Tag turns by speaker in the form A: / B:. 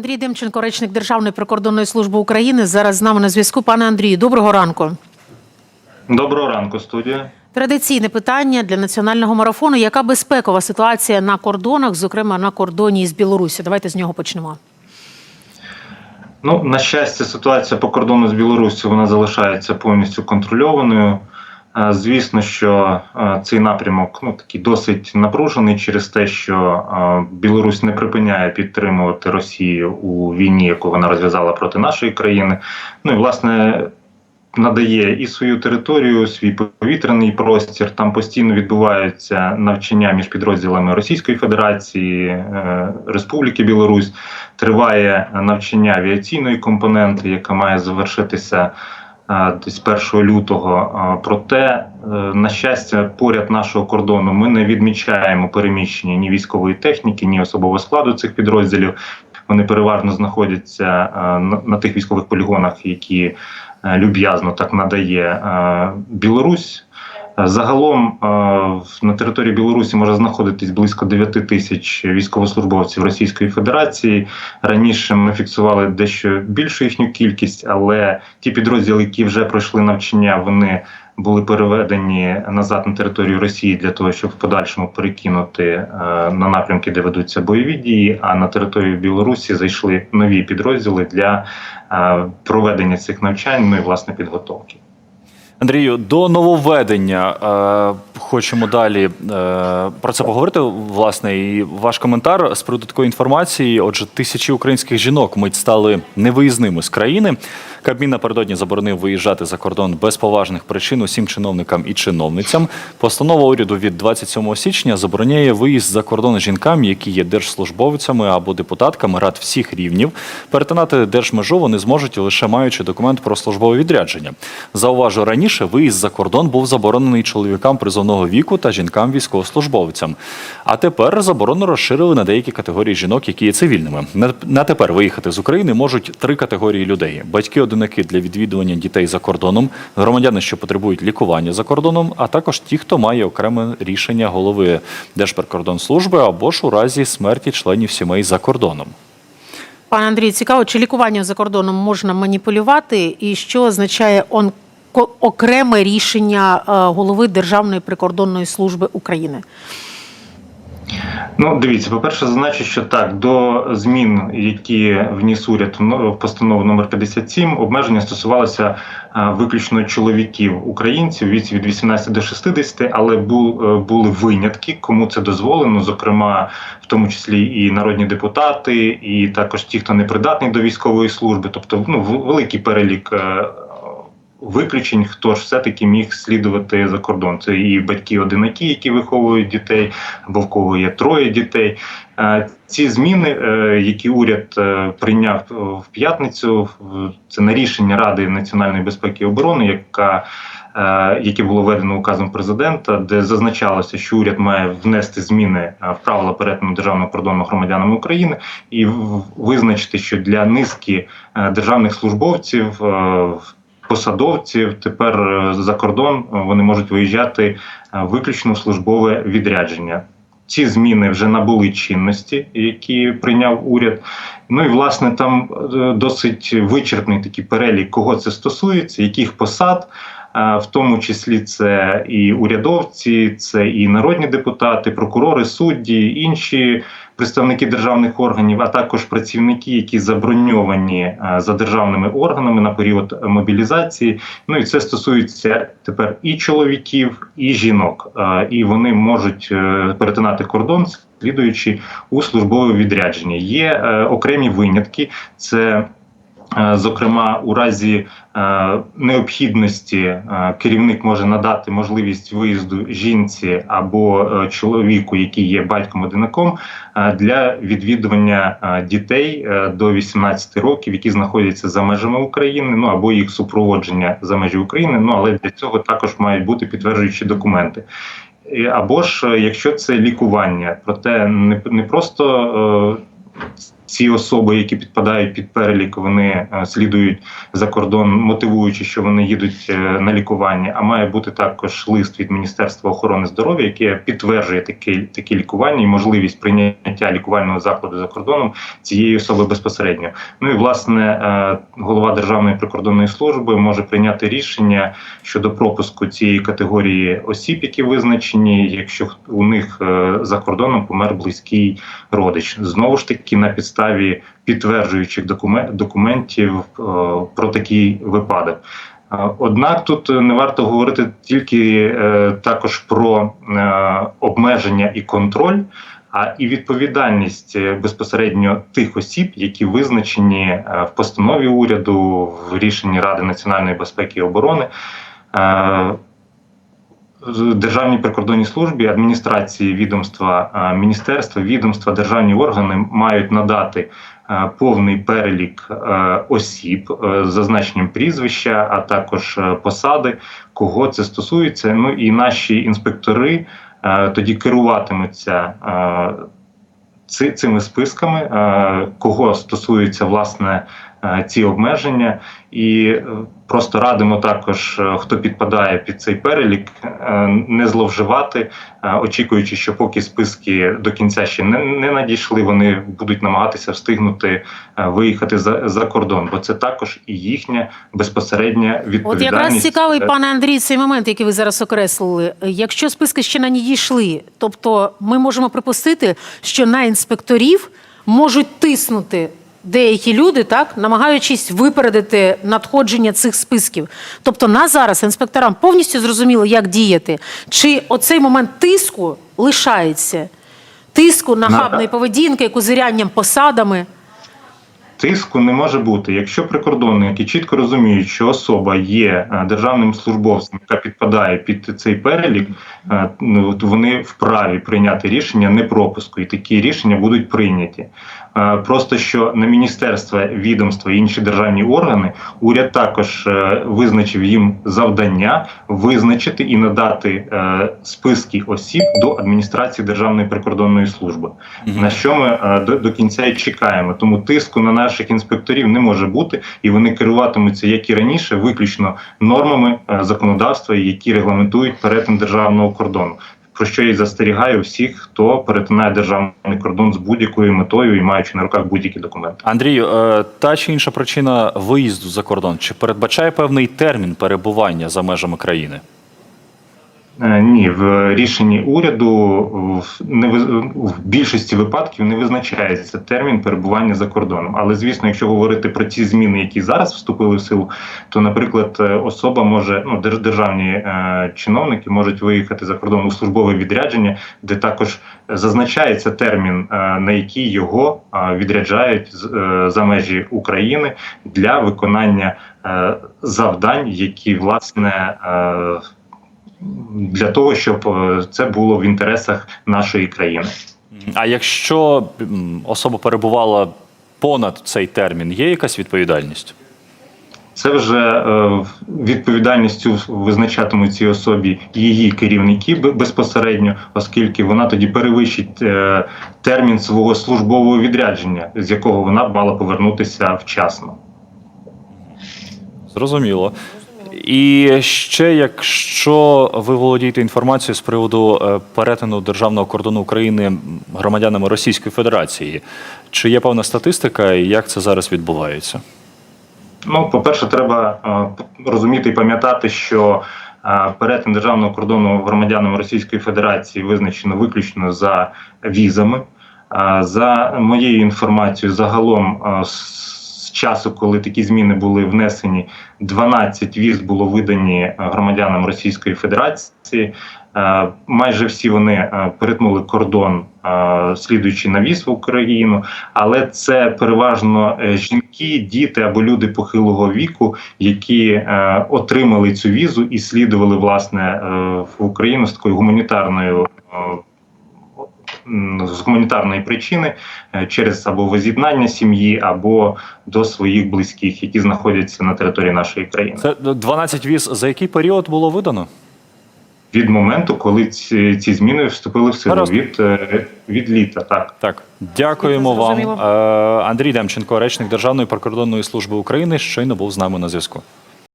A: Андрій Демченко, речник Державної прикордонної служби України, зараз з нами на зв'язку. Пане Андрію, доброго ранку.
B: Доброго ранку, студія.
A: Традиційне питання для національного марафону: яка безпекова ситуація на кордонах, зокрема на кордоні з Білорусі? Давайте з нього почнемо.
B: Ну, на щастя, ситуація по кордону з Білоруссю вона залишається повністю контрольованою. Е, Звісно, що е, цей напрямок ну такий досить напружений через те, що е, Білорусь не припиняє підтримувати Росію у війні, яку вона розв'язала проти нашої країни. Ну і власне надає і свою територію, свій повітряний простір. Там постійно відбуваються навчання між підрозділами Російської Федерації, Республіки Білорусь. Триває навчання авіаційної компоненти, яка має завершитися десь 1 лютого. Проте, е, на щастя, поряд нашого кордону ми не відмічаємо переміщення ні військової техніки, ні особового складу цих підрозділів. Вони переважно знаходяться е, на, тих військових полігонах, які е, люб'язно так надає Білорусь. Загалом е, на території Білорусі може знаходитись близько 9 тисяч військовослужбовців Російської Федерації. Раніше ми фіксували дещо більшу їхню кількість, але ті підрозділи, які вже пройшли навчання, вони були переведені назад на територію Росії для того, щоб в подальшому перекинути е, на напрямки, де ведуться бойові дії. А на територію Білорусі зайшли нові підрозділи для е, проведення цих навчань, ну і власне підготовки.
C: Андрію, до нововведення е, хочемо далі е, про це поговорити. Власне, і ваш коментар з приводу такої інформації. Отже, тисячі українських жінок мить стали невиїзними з країни. Кабмін напередодні заборонив виїжджати за кордон без поважних причин усім чиновникам і чиновницям. Постанова уряду від 27 січня забороняє виїзд за кордон жінкам, які є держслужбовцями або депутатками рад всіх рівнів. Перетинати держмежу вони зможуть лише маючи документ про службове відрядження. Зауважу раніше, виїзд за кордон був заборонений чоловікам призовного віку та жінкам військовослужбовцям. А тепер заборону розширили на деякі категорії жінок, які є цивільними. На, тепер виїхати з України можуть три категорії людей: батьки одинаки для відвідування дітей за кордоном, громадяни, що потребують лікування за кордоном, а також ті, хто має окреме рішення голови Держприкордонслужби або ж у разі смерті членів сімей за кордоном.
A: Пане Андрію, цікаво, чи лікуванням за кордоном можна маніпулювати, і що означає он окреме рішення е, голови Державної прикордонної служби України?
B: Ну, дивіться, по-перше, зазначу, що так, до змін, які вніс уряд в постанову номер 57, обмеження стосувалося е, виключно чоловіків українців від 18 до 60, але е, були винятки, кому це дозволено, зокрема, в тому числі і народні депутати, і також ті, хто не придатний до військової служби, тобто ну, великий перелік. Виключень, хто ж все-таки міг слідувати за кордон. Це і батьки-одинаки, які виховують дітей, або в кого є троє дітей. Е, Ці зміни, е, які уряд е, прийняв в п'ятницю, це на рішення Ради національної безпеки і оборони, яка яке було введено указом президента, де зазначалося, що уряд має внести зміни в правила перетину державного кордону громадянами України і визначити, що для низки державних службовців. Посадовців тепер е, за кордон е, вони можуть виїжджати е, виключно в службове відрядження. Ці зміни вже набули чинності, які прийняв уряд. Ну і власне там досить вичерпний такий перелік, кого це стосується, яких посад. В тому числі це і урядовці, це і народні депутати, прокурори, судді, інші представники державних органів, а також працівники, які заброньовані е, за державними органами на період мобілізації. Ну і це стосується тепер і чоловіків, і жінок, Е, і вони можуть е, перетинати кордон, слідуючи у службове відрядження. Є окремі винятки. Це Зокрема, у разі е, необхідності е, керівник може надати можливість виїзду жінці або е, чоловіку, який є батьком одинаком, е, для відвідування е, дітей е, до 18 років, які знаходяться за межами України, ну або їх супроводження за межі України. Ну але для цього також мають бути підтверджуючі документи. Або ж е, якщо це лікування, проте не просто. Ці особи, які підпадають під перелік, вони е, слідують за кордон, мотивуючи, що вони їдуть е, на лікування. А має бути також лист від Міністерства охорони здоров'я, яке підтверджує таке, таке лікування і можливість прийняття лікувального закладу за кордоном цієї особи безпосередньо. Ну і власне е, голова Державної прикордонної служби може прийняти рішення щодо пропуску цієї категорії осіб, які визначені, якщо у них за кордоном помер близький родич. Знову ж таки, на підставі підтверджуючих докумен- документів е, про такий випадок. Е, Однак тут не варто говорити тільки е, також про обмеження і контроль, а і відповідальність безпосередньо тих осіб, які визначені в постанові уряду, в рішенні Ради національної безпеки і оборони. Державній прикордонній службі, адміністрації відомства, е, міністерства, відомства, державні органи мають надати е, повний перелік е, осіб з зазначенням прізвища, а також посади, кого це стосується. Ну і наші інспектори тоді керуватимуться цими списками, кого стосуються власне ці обмеження, і е, просто радимо також, е, хто підпадає під цей перелік, е, не зловживати, е, очікуючи, що поки списки до кінця ще не, не надійшли, вони будуть намагатися встигнути е, виїхати за, за кордон, бо це також і їхня безпосередня
A: От якраз цікавий,
B: Е,
A: пане Андрій, цей момент, який ви зараз окреслили. Якщо списки ще не дійшли, тобто ми можемо припустити, що на інспекторів можуть тиснути деякі люди, так намагаючись випередити надходження цих списків. Тобто на зараз інспекторам повністю зрозуміло, як діяти. Чи оцей момент тиску лишається? Тиску нахабної поведінки, козирянням посадами.
B: Тиску не може бути. Якщо прикордонники чітко розуміють, що особа є е, державним службовцем, яка підпадає під цей перелік, е, ну, вони вправі прийняти рішення не пропуску, і такі рішення будуть прийняті. Е, Просто що на міністерства, відомства і інші державні органи уряд також е, визначив їм завдання визначити і надати е, списки осіб до адміністрації Державної прикордонної служби на що ми до, до кінця і чекаємо. Тому тиску на наших інспекторів не може бути, і вони керуватимуться, як і раніше, виключно нормами законодавства, які регламентують перетин державного кордону. Про що й застерігаю всіх, хто перетинає державний кордон з будь-якою метою і маючи на руках будь-які документи.
C: Андрію, е, та чи інша причина виїзду за кордон чи передбачає певний термін перебування за межами країни?
B: Е, Ні, в рішенні уряду в, не в більшості випадків не визначається термін перебування за кордоном. Але звісно, якщо говорити про ті зміни, які зараз вступили в силу, то, наприклад, е, особа може ну держ- державні е, чиновники можуть виїхати за кордон у службове відрядження, де також зазначається термін, е, на який його е, відряджають з- е, за межі України для виконання е, завдань, які власне. Е, для того, щоб е, це було в інтересах нашої країни.
C: А якщо особа перебувала понад цей термін, є якась відповідальність?
B: Це вже е, відповідальністю визначатимуть цій особі її керівники безпосередньо, оскільки вона тоді перевищить е, термін свого службового відрядження, з якого вона б мала повернутися вчасно.
C: Зрозуміло. І ще, якщо ви володієте інформацією з приводу е, перетину державного кордону України громадянами Російської Федерації, чи є певна статистика і як це зараз відбувається?
B: Ну, по-перше, треба е, розуміти і пам'ятати, що е, перетин державного кордону громадянам Російської Федерації визначено виключно за візами. За моєю інформацією, загалом часу, коли такі зміни були внесені, 12 віз було видані е, громадянам Російської Федерації. Е, Майже всі вони е, перетнули кордон, слідуючи на віз в Україну, але це переважно жінки, діти або люди похилого віку, які отримали цю візу і слідували власне в Україну з такою гуманітарною. З гуманітарної причини е, через або воз'єднання сім'ї, або до своїх близьких, які знаходяться на території нашої країни.
C: Це 12 віз за який період було видано?
D: від моменту, коли ці, ці зміни вступили в силу
C: Гаразд.
D: від, е, від літа. Так.
C: Так, дякуємо вам.
A: Зрозуміло.
C: Е, Андрій Демченко, речник Державної прикордонної служби України, щойно був з нами на зв'язку.